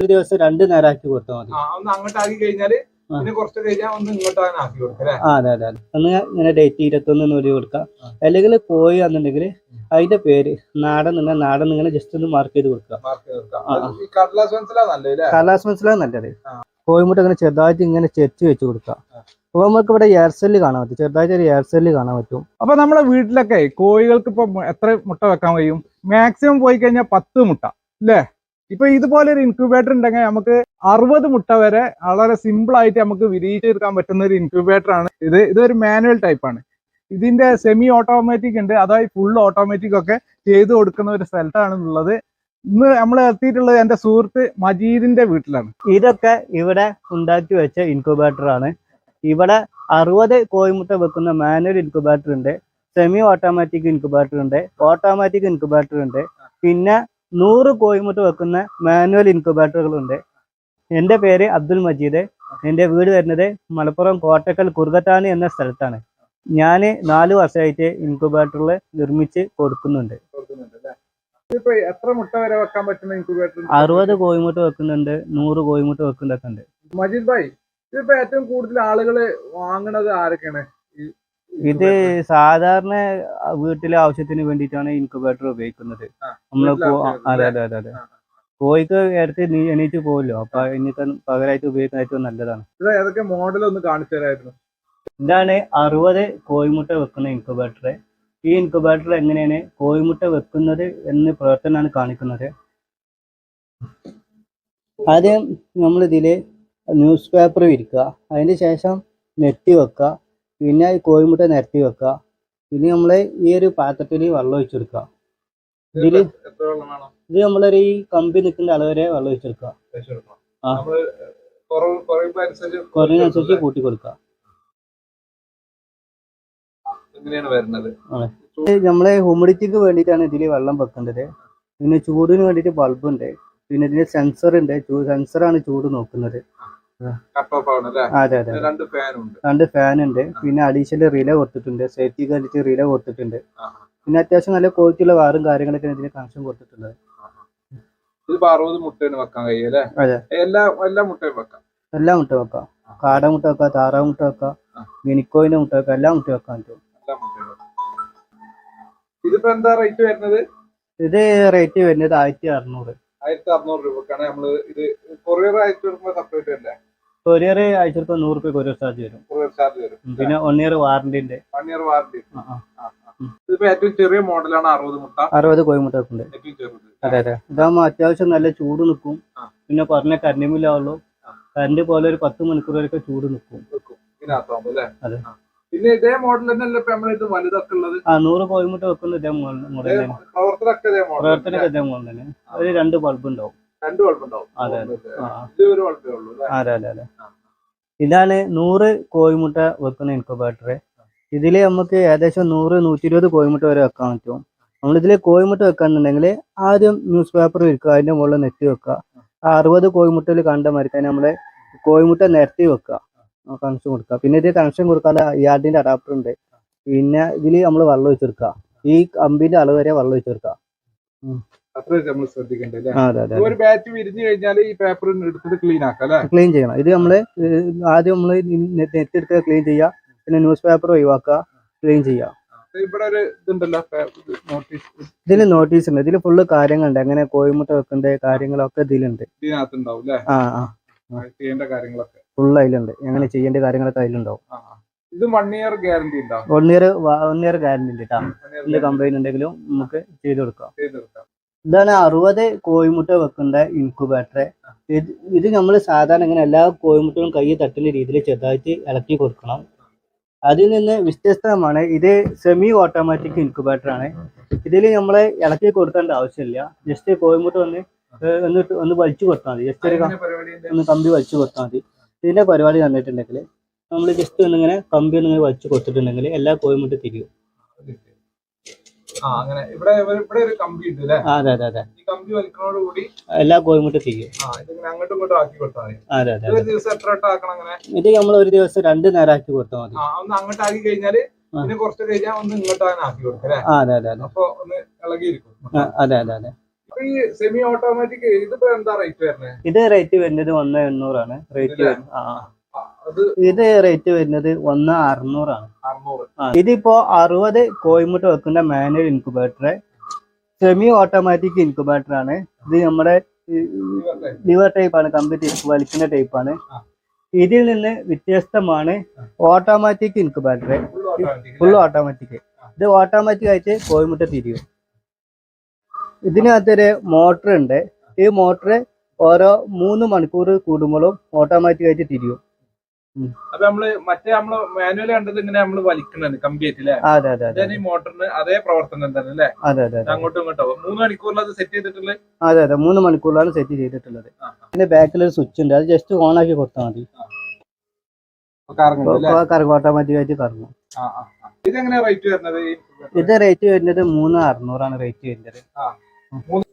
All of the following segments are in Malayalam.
ഒരു ദിവസം രണ്ട് നേരമാക്കി കൊടുത്താൽ മതി. ഒന്ന് അങ്ങോട്ട് ആക്കി കഴിഞ്ഞാൽ പിന്നെ കുറച്ച് കഴിഞ്ഞാൽ ഒന്ന് ഇങ്ങോട്ട് അങ്ങനെ ആക്കി കൊടുക്കും അല്ലേ? ആ അതെ അതെ അതെ. ഒന്ന് ഇങ്ങനെ ഡേറ്റ് ഇരുപത്തൊന്ന് നൂറ് കൊടുക്കാം. അല്ലെങ്കിൽ കോഴി എന്നുണ്ടെങ്കിൽ അതിന്റെ പേര് നാടൻ നിങ്ങൾ നാടൻ നിങ്ങൾ ജസ്റ്റ് ഒന്ന് മാർക്ക് ചെയ്ത് കൊടുക്കുക. കടലാസ് മനസ്സിലാ നല്ലത്. കോഴിമുട്ട ഇങ്ങനെ ചെറുതായിട്ട് ഇങ്ങനെ ചെത്തി വെച്ച് കൊടുക്കുക. അപ്പോൾ നമുക്ക് ഇവിടെ എയർസെല്ല് കാണാൻ പറ്റും. ചെറുതായിട്ട് ഒരു എയർസെല്ല് കാണാൻ പറ്റും. അപ്പൊ നമ്മുടെ വീട്ടിലൊക്കെ കോഴികൾക്ക് ഇപ്പൊ എത്ര മുട്ട വെക്കാൻ കഴിയും? മാക്സിമം പോയി കഴിഞ്ഞാൽ പത്ത് മുട്ട അല്ലേ? ഇപ്പൊ ഇതുപോലെ ഒരു ഇൻക്യുബേറ്റർ ഉണ്ടെങ്കിൽ നമുക്ക് അറുപത് മുട്ട വരെ വളരെ സിമ്പിൾ ആയിട്ട് നമുക്ക് വിരിയിച്ചെടുക്കാൻ പറ്റുന്ന ഒരു ഇൻക്യുബേറ്റർ ആണ്. ഇത് ഇതൊരു മാനുവൽ ടൈപ്പ് ആണ്. ഇതിന്റെ സെമി ഓട്ടോമാറ്റിക് ഉണ്ട്. അതായത് ഫുൾ ഓട്ടോമാറ്റിക് ഒക്കെ ചെയ്തു കൊടുക്കുന്ന ഒരു സ്ഥലത്താണ് ഉള്ളത് ഇന്ന് നമ്മൾ എത്തിയിട്ടുള്ളത് എന്റെ സുഹൃത്ത് മജീദിന്റെ വീട്ടിലാണ്. ഇതൊക്കെ ഇവിടെ ഉണ്ടാക്കി വെച്ച ഇൻക്യുബേറ്റർ ആണ്. ഇവിടെ അറുപത് കോഴിമുട്ട വെക്കുന്ന മാനുവൽ ഇൻക്യുബേറ്റർ ഉണ്ട്. സെമി ഓട്ടോമാറ്റിക് ഇൻക്യുബേറ്റർ ഉണ്ട്. ഓട്ടോമാറ്റിക് ഇൻക്യുബേറ്റർ ഉണ്ട്. പിന്നെ നൂറ് കോഴിമുട്ട വെക്കുന്ന മാനുവൽ ഇൻക്യുബേറ്ററുകളുണ്ട്. എന്റെ പേര് അബ്ദുൽ മജീദ്. എന്റെ വീട് വരുന്നത് മലപ്പുറം കോട്ടക്കൽ കുറുകത്താണി എന്ന സ്ഥലത്താണ്. ഞാൻ നാല് വർഷമായിട്ട് ഇൻക്യുബേറ്ററിൽ നിർമ്മിച്ച് കൊടുക്കുന്നുണ്ട്. അറുപത് കോഴിമുട്ട വെക്കുന്നുണ്ട് നൂറ് കോഴിമുട്ട വെക്കുന്നൊക്കെ ഉണ്ട്. മജീദ് ഭായ് ഇതിപ്പോ ഏറ്റവും കൂടുതൽ ആളുകൾ വാങ്ങണത് ആരൊക്കെയാണ്? ഇത് സാധാരണ വീട്ടിലെ ആവശ്യത്തിന് വേണ്ടിയിട്ടാണ് ഇൻക്യുബേറ്റർ ഉപയോഗിക്കുന്നത്. നമ്മൾ അതെ അതെ അതെ അതെ. കോഴിക്ക് എടുത്ത് എണീറ്റ് പോകല്ലോ അപ്പൊ ഇനിക്ക് പകരമായിട്ട് ഉപയോഗിക്കുന്ന ഏറ്റവും നല്ലതാണ് ഏതൊക്കെ മോഡൽ ഒന്ന് കാണിച്ചു തരായിരുന്നു ഇതാണ് അറുപത് കോഴിമുട്ട വെക്കുന്ന ഇൻക്യുബേറ്റർ ഈ ഇൻക്യുബേറ്റർ എങ്ങനെയാണ് കോഴിമുട്ട വെക്കുന്നത് എന്ന് പ്രവർത്തനമാണ് കാണിക്കുന്നത്. ആദ്യം നമ്മൾ ഇതിൽ ന്യൂസ് പേപ്പർ വിരിക്കുക. അതിന് ശേഷം നെറ്റ് വെക്കുക. പിന്നെ ഈ കോഴിമുട്ട നിരത്തി വെക്കുക. പിന്നെ നമ്മൾ ഈ ഒരു പാത്രത്തിൽ വെള്ളം ഒഴിച്ചെടുക്കുക. ഇതിൽ ഇത് നമ്മളൊരു ഈ കമ്പി നിൽക്കുന്ന അളവ് വരെ വെള്ളം ഒഴിച്ചെടുക്കുക. ആ. കുറവിനനുസരിച്ച് കൂട്ടി കൊടുക്കുക. നമ്മളെ ഹ്യൂമിഡിറ്റിക്ക് വേണ്ടിയിട്ടാണ് ഇതിൽ വെള്ളം വെക്കേണ്ടത് പിന്നെ ചൂടിന് വേണ്ടിയിട്ട് ബൾബ് ഉണ്ട്. പിന്നെ ഇതിന് സെൻസർ ഉണ്ട്. സെൻസറാണ് ചൂട് നോക്കുന്നത്. രണ്ട് ഫാൻ ഉണ്ട് പിന്നെ അഡീഷണൽ റിലേ കൊടുത്തിട്ടുണ്ട്. സേഫ്റ്റി കണ്ടിട്ട് റിലേ കൊടുത്തിട്ടുണ്ട്. പിന്നെ അത്യാവശ്യം നല്ല ക്വാളിറ്റി ഉള്ള വാറും കാര്യങ്ങളൊക്കെ ഇതിന് കണക്ഷൻ കൊടുത്തിട്ടുള്ളത്. ഇതിപ്പോ അറുപത് മുട്ടയാണ് വെക്കാൻ കഴിയും അതെ. എല്ലാ എല്ലാ മുട്ടയും വെക്കാം. എല്ലാ മുട്ട വെക്കാം. കാട മുട്ട വെക്കാം താറാവ് മുട്ട വെക്കാം മിനിക്കോയിന്റെ മുട്ട വെക്കാം എല്ലാ മുട്ട വെക്കാൻ പറ്റും. ഇതിപ്പോ എന്താ റേറ്റ് വരുന്നത്? ഇത് റേറ്റ് വരുന്നത് ആയിരത്തി അറുന്നൂറ്. ആയിരത്തി അറുന്നൂറ് രൂപക്കാണ് നമ്മൾ ഇത് കൊറിയർ അയച്ചു കൊടുക്കുമ്പോൾ സെപ്പറേറ്റ് അല്ലേ? കൊറിയർ അയച്ചിട്ട് നൂറ് രൂപ കൊറിയർ ചാർജ് വരും. കൊറിയർ ചാർജ് വരും. പിന്നെ വൺ ഇയർ ഉണ്ട്. വൺ. ഇതിപ്പോ ഏറ്റവും ചെറിയ മോഡലാണ് അറുപത് മുട്ട. അറുപത് കോഴിമുട്ട ഉണ്ട് ഏറ്റവും ചെറുത് അതെ അതെ. ഇതാകുമ്പോ അത്യാവശ്യം നല്ല ചൂട് നിൽക്കും. പിന്നെ പറഞ്ഞ കരണ്ടിമില്ലാവുള്ളൂ കരണ്ട് പോലെ ഒരു പത്ത് മണിക്കൂർ വരെയൊക്കെ ചൂട് നിൽക്കും അതെ. പിന്നെ ഇതേ മോഡൽ തന്നെയല്ലേ നമ്മളിത് വലുതൊക്കെ ഉള്ളത്? ആ നൂറ് കോഴിമുട്ട വെക്കുന്ന ഇതേ മോഡൽ മോഡൽ തന്നെ. പ്രവർത്തനമൊക്കെ ഇതേ മോഡൽ പ്രവർത്തനമൊക്കെ ഇതേ മോഡൽ തന്നെ. ഒരു രണ്ട് ബൾബ് ഉണ്ടാവും. രണ്ട് ബൾബുണ്ടാവും അതെ. ഇതാണ് നൂറ് കോഴിമുട്ട വെക്കുന്ന ഇൻകുബേറ്റർ ഇതിൽ നമുക്ക് ഏകദേശം നൂറ് നൂറ്റി ഇരുപത് കോഴിമുട്ട വരെ വെക്കാൻ പറ്റും. നമ്മളിതിൽ കോഴിമുട്ട വെക്കാന്നുണ്ടെങ്കിൽ ആദ്യം ന്യൂസ് പേപ്പർ വിൽക്കുക അതിന്റെ മുകളിൽ നെറ്റ് വെക്കുക. ആ അറുപത് കോഴിമുട്ടയിൽ കണ്ട മരിക്കാൻ നമ്മൾ കോഴിമുട്ട നിരത്തി വെക്കുക. കണക്ഷൻ കൊടുക്കുക. പിന്നെ ഇത് കണക്ഷൻ കൊടുക്കാതെ യാർഡിന്റെ അഡാപ്റ്റർ ഉണ്ട്. പിന്നെ ഇതിൽ നമ്മൾ വെള്ളം ഒഴിച്ചെടുക്കുക. ഈ കമ്പിന്റെ അളവ് വരെ വെള്ളം ഒഴിച്ചെടുക്കുക. അത്ര നമ്മൾ ശ്രദ്ധിക്കണ്ടേ അല്ലേ ആ, അതെ അതെ ഒരു ബാറ്റ് വിരിഞ്ഞു കഴിഞ്ഞാൽ ഈ പേപ്പർ എടുത്തിട്ട് ക്ലീൻ ആക്കാം അല്ലെ? ക്ലീൻ ചെയ്യണം. ഇത് നമ്മൾ ആദ്യം നമ്മൾ നെറ്റ് എടുത്ത് ക്ലീൻ ചെയ്യുക. പിന്നെ ന്യൂസ് പേപ്പർ ഒഴിവാക്കുക ക്ലീൻ ചെയ്യുക. ഇവിടെ ഒരു ഇതുണ്ടല്ലോ നോട്ടീസ് ഇതിൽ നോട്ടീസ് ഉണ്ട്. ഇതിൽ ഫുള്ള് കാര്യങ്ങളുണ്ട്. എങ്ങനെ കോഴിമുട്ട വെക്കേണ്ട കാര്യങ്ങളൊക്കെ ഇതിലുണ്ട്. ഇതിനകത്ത് ഉണ്ടാവും അല്ലേ? ആ ആ ചെയ്യേണ്ട കാര്യങ്ങളൊക്കെ. ഫുള്ള് അതിലുണ്ട്. എങ്ങനെ ചെയ്യേണ്ട കാര്യങ്ങളൊക്കെ അതിലുണ്ടാവും. ഇത് വൺ ഇയർ ഗ്യാരണ്ടി ഉണ്ടാവും one year one year guarantee ഉണ്ട് കേട്ടോ എന്ത് കംപ്ലൈന്റ് ഉണ്ടെങ്കിലും നമുക്ക് ചെയ്ത് കൊടുക്കാം. ഇതാണ് അറുപത് കോഴിമുട്ട വെക്കേണ്ട ഇൻക്യുബേറ്റർ ഇത് ഇത് നമ്മൾ സാധാരണ ഇങ്ങനെ എല്ലാ കോഴിമുട്ടകളും കൈ തട്ടുന്ന രീതിയിൽ ചെറുതായിട്ട് ഇളക്കി കൊടുക്കണം. അതിൽ നിന്ന് വ്യത്യസ്തമാണ് ഇത് സെമി ഓട്ടോമാറ്റിക് ഇൻക്യുബേറ്റർ ആണ്. ഇതിൽ നമ്മൾ ഇളക്കി കൊടുക്കേണ്ട ആവശ്യമില്ല. ജസ്റ്റ് കോഴിമുട്ട ഒന്ന് ഒന്ന് ഒന്ന് വലിച്ചു കൊടുത്താൽ മതി. ജസ്റ്റ് ഒരു. ഒന്ന് കമ്പി വലിച്ചു കൊടുത്താൽ മതി. ഇതിന്റെ പരിപാടി തന്നിട്ടുണ്ടെങ്കിൽ നമ്മൾ ജസ്റ്റ് ഒന്നിങ്ങനെ കമ്പി ഒന്നിങ്ങനെ വലിച്ചു കൊടുത്തിട്ടുണ്ടെങ്കിൽ എല്ലാ കോഴിമുട്ട തിരിയും. അങ്ങനെ. ഇവിടെ ഇവിടെ ഒരു കമ്പി ഉണ്ട് അല്ലേ അതെ അതെ അതെ. ഈ കമ്പി വലിക്കുന്നതോടുകൂടി എല്ലാ ആ ഇതിങ്ങനെ അങ്ങോട്ടും ഇങ്ങോട്ടും ആക്കി കൊടുത്താൽ മതി. അതെ അതെ ഒരു ദിവസം എത്ര വട്ടം ആക്കണം അങ്ങനെ? ഇത് നമ്മൾ ഒരു ദിവസം രണ്ട് നേരം ആക്കി കൊടുത്താൽ മതി ഒന്ന് അങ്ങോട്ട് ആക്കി കഴിഞ്ഞാൽ. പിന്നെ കുറച്ച് കഴിഞ്ഞാൽ ഒന്ന് ഇങ്ങോട്ട് അങ്ങനെ ആക്കി കൊടുക്കും അല്ലേ അതെ അതെ അതെ. അപ്പൊ ഒന്ന് ഇളകിയിരിക്കും അതെ അതെ അതെ. ഈ സെമി ഓട്ടോമാറ്റിക് ഇതിപ്പോ എന്താ റേറ്റ് വരുന്നത് ഇത് റേറ്റ് വരുന്നത് ഒന്ന് എണ്ണൂറാണ്. റേറ്റ് ആ. ഇത് റേറ്റ് വരുന്നത് ഒന്ന് അറുന്നൂറാണ്. ഇതിപ്പോ അറുപത് കോയിമുട്ട വെക്കുന്ന manual incubator semi automatic incubator ആണ്. ഇത് നമ്മുടെ ലിവർ ടൈപ്പ് ആണ് കംപ്ലീറ്റ് വലിക്കുന്ന ടൈപ്പ് ആണ്. ഇതിൽ നിന്ന് വ്യത്യസ്തമാണ് ഓട്ടോമാറ്റിക് ഇൻക്യുബേറ്റർ ഫുൾ? ഓട്ടോമാറ്റിക് ഇത് ഓട്ടോമാറ്റിക് ആയിട്ട് കോയിമുട്ട തിരിയും. ഇതിനകത്തൊരു മോട്ടർ ഉണ്ട്. ഈ മോട്ടർ ഓരോ മൂന്ന് മണിക്കൂർ കൂടുമ്പോഴും ഓട്ടോമാറ്റിക് ആയിട്ട് തിരിയും. അപ്പൊ നമ്മൾ മറ്റേ നമ്മൾ മാനുവൽ കണ്ടത് ഇങ്ങനെ നമ്മൾ ഇതാണ് ഈ മോട്ടറിന് അതേ പ്രവർത്തനം തന്നെ അല്ലേ? അങ്ങോട്ടും ഇങ്ങോട്ടും മൂന്ന് മണിക്കൂറിലത് സെറ്റ് ചെയ്തിട്ടുള്ളത്? അതെ അതെ. മൂന്ന് മണിക്കൂറിലാണ് സെറ്റ് ചെയ്തിട്ടുള്ളത്. ഇതിന്റെ ബാക്കിൽ ഒരു സ്വിച്ച് ഉണ്ട്. അത് ജസ്റ്റ് ഓൺ ആക്കി കൊടുത്താൽ മതി. കറങ്ങുന്നത് അല്ലേ? കറങ്ങും ഓട്ടോമാറ്റിക് ആയിട്ട് കറങ്ങും. ആ, ആ, ആ. ഇതെങ്ങനെയാ റേറ്റ് വരുന്നത് ഇത് റേറ്റ് വരുന്നത് മൂന്ന് അറുന്നൂറാണ് റേറ്റ് വരുന്നത്.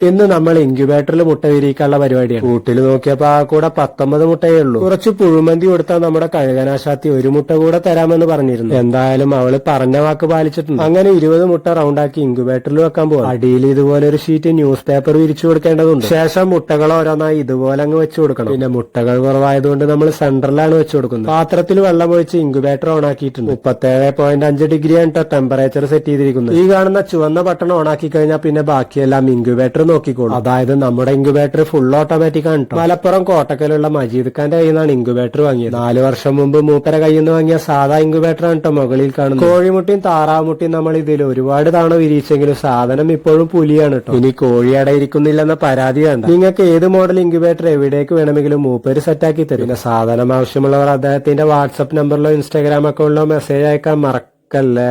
ഇന്ന് നമ്മൾ ഇൻക്യുബേറ്ററിൽ മുട്ട വിരിയിക്കാനുള്ള പരിപാടിയാണ്. കൂട്ടിൽ നോക്കിയപ്പോ ആ കൂടെ പത്തൊമ്പത് മുട്ടയേ ഉള്ളൂ. കുറച്ച് പുഴുമന്തി കൊടുത്താൽ നമ്മുടെ കഴുകനാശാത്തി ഒരു മുട്ട കൂടെ തരാമെന്ന് പറഞ്ഞിരുന്നു. എന്തായാലും അവൾ പറഞ്ഞ വാക്ക് പാലിച്ചിട്ടുണ്ട്. അങ്ങനെ ഇരുപത് മുട്ട റൗണ്ടാക്കി ഇൻക്യുബേറ്ററിൽ വെക്കാൻ പോകും അടിയിൽ ഇതുപോലെ ഒരു ഷീറ്റ് ന്യൂസ് പേപ്പർ വിരിച്ചു കൊടുക്കേണ്ടതുണ്ട്. ശേഷം മുട്ടകൾ ഓരോന്നായി ഇതുപോലെ അങ്ങ് വെച്ചു കൊടുക്കണം. പിന്നെ മുട്ടകൾ കുറവായതുകൊണ്ട് നമ്മൾ സെന്ററിലാണ് വെച്ചു കൊടുക്കുന്നത്. പാത്രത്തിൽ വെള്ളം ഒഴിച്ച് ഇൻക്യുബേറ്റർ ഓൺ ആക്കിയിട്ടുണ്ട്. മുപ്പത്തേഴ് പോയിന്റ് അഞ്ച് ഡിഗ്രിയാണ് ടെമ്പറേച്ചർ സെറ്റ് ചെയ്തിരിക്കുന്നത്. ഈ കാണുന്ന ചുവന്ന ബട്ടൺ ഓൺ ആക്കി കഴിഞ്ഞാൽ പിന്നെ ബാക്കിയെല്ലാം ഇൻക്യുബേറ്റർ നോക്കിക്കോളും. അതായത് നമ്മുടെ ഇൻക്യുബേറ്റർ ഫുൾ ഓട്ടോമാറ്റിക് ആണ്. മലപ്പുറം കോട്ടക്കലുള്ള മജീദ് ഖാന്റെ കയ്യിൽ നിന്നാണ് ഇൻക്യുബേറ്റർ വാങ്ങിയത്. നാല് വർഷം മുമ്പ് മൂപ്പര കയ്യിൽ നിന്ന് വാങ്ങിയ സാധാ ഇൻക്യുബേറ്റർ ആണ് കേട്ടോ മുകളിൽ കാണുന്നത്. കോഴിമുട്ടിയും താറാമുട്ടിയും നമ്മൾ ഇതിൽ ഒരുപാട് തവണ വിരിയിച്ചെങ്കിലും സാധനം ഇപ്പോഴും പുലിയാണ് കേട്ടോ ഇനി കോഴി അടയിരിക്കുന്നില്ലെന്ന പരാതി വേണ്ട. നിങ്ങൾക്ക് ഏത് മോഡൽ ഇൻക്യുബേറ്റർ എവിടേക്ക് വേണമെങ്കിലും മൂപ്പര് സെറ്റാക്കി തരും. പിന്നെ സാധനം ആവശ്യമുള്ളവർ അദ്ദേഹത്തിന്റെ വാട്സപ്പ് നമ്പറിലോ ഇൻസ്റ്റാഗ്രാം അക്കൗണ്ടിലോ മെസ്സേജ് അയക്കാൻ മറക്കല്ലേ?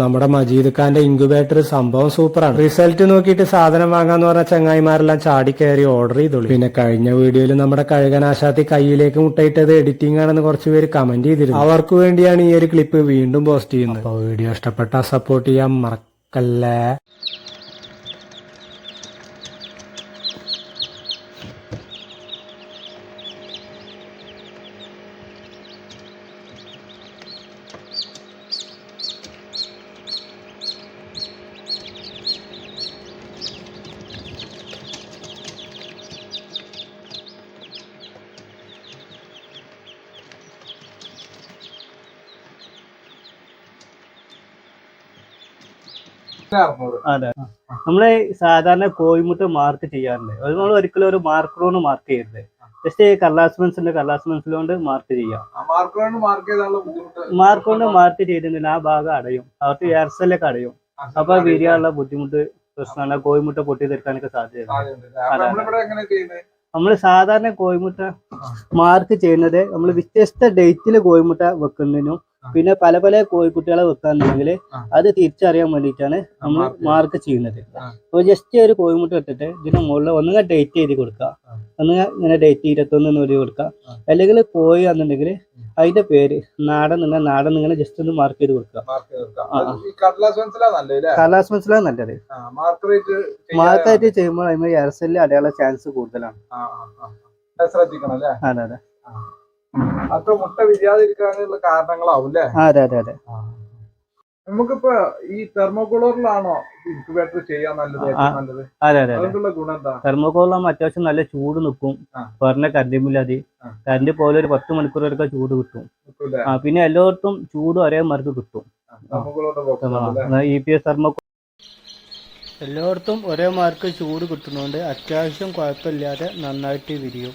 നമ്മുടെ മജീദ് ഖാന്റെ ഇൻക്യുബേറ്റർ സംഭവം സൂപ്പറാണ്. റിസൾട്ട് നോക്കിയിട്ട് സാധനം വാങ്ങാന്ന് പറഞ്ഞ ചങ്ങായിമാരെല്ലാം ചാടി കയറി ഓർഡർ ചെയ്തോളൂ. പിന്നെ കഴിഞ്ഞ വീഡിയോയിൽ നമ്മുടെ കഴുകനാശാത്തി കയ്യിലേക്ക് മുട്ടയിട്ടത് എഡിറ്റിംഗ് ആണെന്ന് കുറച്ച് പേര് കമന്റ് ചെയ്തിരുന്നു. അവർക്ക് വേണ്ടിയാണ് ഈ ഒരു ക്ലിപ്പ് വീണ്ടും പോസ്റ്റ് ചെയ്യുന്നത്. വീഡിയോ ഇഷ്ടപ്പെട്ടാൽ സപ്പോർട്ട് ചെയ്യാൻ മറക്കല്ലേ. അതെ. നമ്മൾ സാധാരണ കോഴിമുട്ട മാർക്ക് ചെയ്യാറുണ്ട്. അത് നമ്മൾ ഒരിക്കലും ഒരു മാർക്കറോണ് മാർക്ക് ചെയ്യരുത്. ജസ്റ്റ് കർലാസ് പെൻസിന്റെ കർലാസ് പെൻസിൽ കൊണ്ട് മാർക്ക് ചെയ്യാം. മാർക്ക് കൊണ്ട് മാർക്ക് ചെയ്തിട്ടുണ്ടെങ്കിൽ ആ ഭാഗം അടയും. അവർക്ക് എയർസെല്ലൊക്കെ അടയും. അപ്പൊ വിരിയാനുള്ള ബുദ്ധിമുട്ട് പ്രശ്നമാണ്. കോഴിമുട്ട പൊട്ടി തീർക്കാനൊക്കെ സാധ്യത സാധ്യതയുണ്ട്. നമ്മൾ സാധാരണ കോഴിമുട്ട മാർക്ക് ചെയ്യുന്നത് നമ്മൾ വ്യത്യസ്ത ഡേറ്റിൽ കോഴിമുട്ട വെക്കുന്നതിനും പിന്നെ പല പല കോഴിക്കുട്ടികളെ വെക്കാന്നുണ്ടെങ്കിൽ. അത് തിരിച്ചറിയാൻ വേണ്ടിയിട്ടാണ് നമ്മൾ മാർക്ക് ചെയ്യുന്നത്. അപ്പൊ അപ്പോൾ ജസ്റ്റ് ഒരു കോഴിമുട്ട ഇട്ടിട്ട് ഇതിന് മുകളിൽ ഒന്നുകിൽ ഡേറ്റ് എഴുതി കൊടുക്കുക. ഒന്ന് ഒന്നുകിൽ ഇങ്ങനെ ഡേറ്റ് ഇരുപത്തൊന്ന് എന്ന് എഴുതി കൊടുക്കുക. അല്ലെങ്കിൽ കോഴി എന്നുണ്ടെങ്കിൽ അതിന്റെ പേര് നാടൻ നിങ്ങൾ നാടൻ നിങ്ങൾ ജസ്റ്റ് ഒന്ന് മാർക്ക് ചെയ്ത് കൊടുക്കുക. കടലാസ് മനസ്സിലാണ് നല്ലത് മാർക്കായിട്ട് ചെയ്യുമ്പോൾ അതിന് എയർസെല്ലിൽ അടയാള ചാൻസ് കൂടുതലാണ്. ശ്രദ്ധിക്കണം അല്ലേ? അതെ അതെ. അപ്പൊ മുട്ട വിരിയാതിരിക്കാനുള്ള കാരണങ്ങളാവും അല്ലേ അതെ അതെ അതെ. നമുക്കിപ്പോ ഈ തെർമോകോളറിലാണോ ഇൻക്യുബേറ്റർ ചെയ്യാൻ നല്ലത് നല്ലത്? അതെ അതെ അതെ. അതുകൊണ്ടുള്ള ഗുണം എന്താ? തെർമോകോളാകുമ്പോൾ അത്യാവശ്യം നല്ല ചൂട് നിൽക്കും. പറഞ്ഞ കരണ്ടിമില്ലാതെ. കരണ്ട് പോലെ ഒരു പത്ത് മണിക്കൂർ വരെ ചൂട് കിട്ടും. ആ പിന്നെ എല്ലായിടത്തും ചൂട് ഒരേ മാർക്ക് കിട്ടും. ഇ പി എസ് തെർമോകോൾ എല്ലായിടത്തും ഒരേ മാർക്ക് ചൂട് കിട്ടുന്നതുകൊണ്ട് അത്യാവശ്യം കുഴപ്പമില്ലാതെ നന്നായിട്ട് വിരിയും.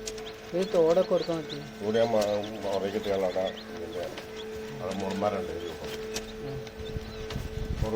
മുറിയില്ല ഈ തോടൊക്കെ കൊടുക്കാൻ പറ്റും. ഇവിടെ മറയ്ക്കിട്ടുകളാണ് ഇതിന്റെ അത് മുറന്മാരുണ്ട് നൂറ്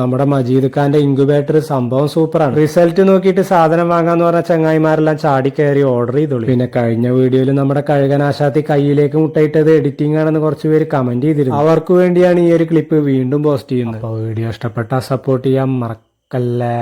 നമ്മുടെ മജീദ് ഖാന്റെ ഇൻക്യുബേറ്റർ സംഭവം സൂപ്പറാണ്. റിസൾട്ട് നോക്കിയിട്ട് സാധനം വാങ്ങാന്ന് പറഞ്ഞ ചങ്ങായിമാരെല്ലാം ചാടി കയറി ഓർഡർ ചെയ്തോളൂ. പിന്നെ കഴിഞ്ഞ വീഡിയോയിൽ നമ്മുടെ കഴുകനാശാത്തി കയ്യിലേക്ക് മുട്ടയിട്ടത് എഡിറ്റിംഗ് ആണെന്ന് കുറച്ച് പേര് കമന്റ് ചെയ്തിരുന്നു. അവർക്ക് വേണ്ടിയാണ് ഈ ഒരു ക്ലിപ്പ് വീണ്ടും പോസ്റ്റ് ചെയ്യുന്നത്. അപ്പോൾ വീഡിയോ ഇഷ്ടപ്പെട്ടാൽ സപ്പോർട്ട് ചെയ്യാൻ മറക്കല്ലേ?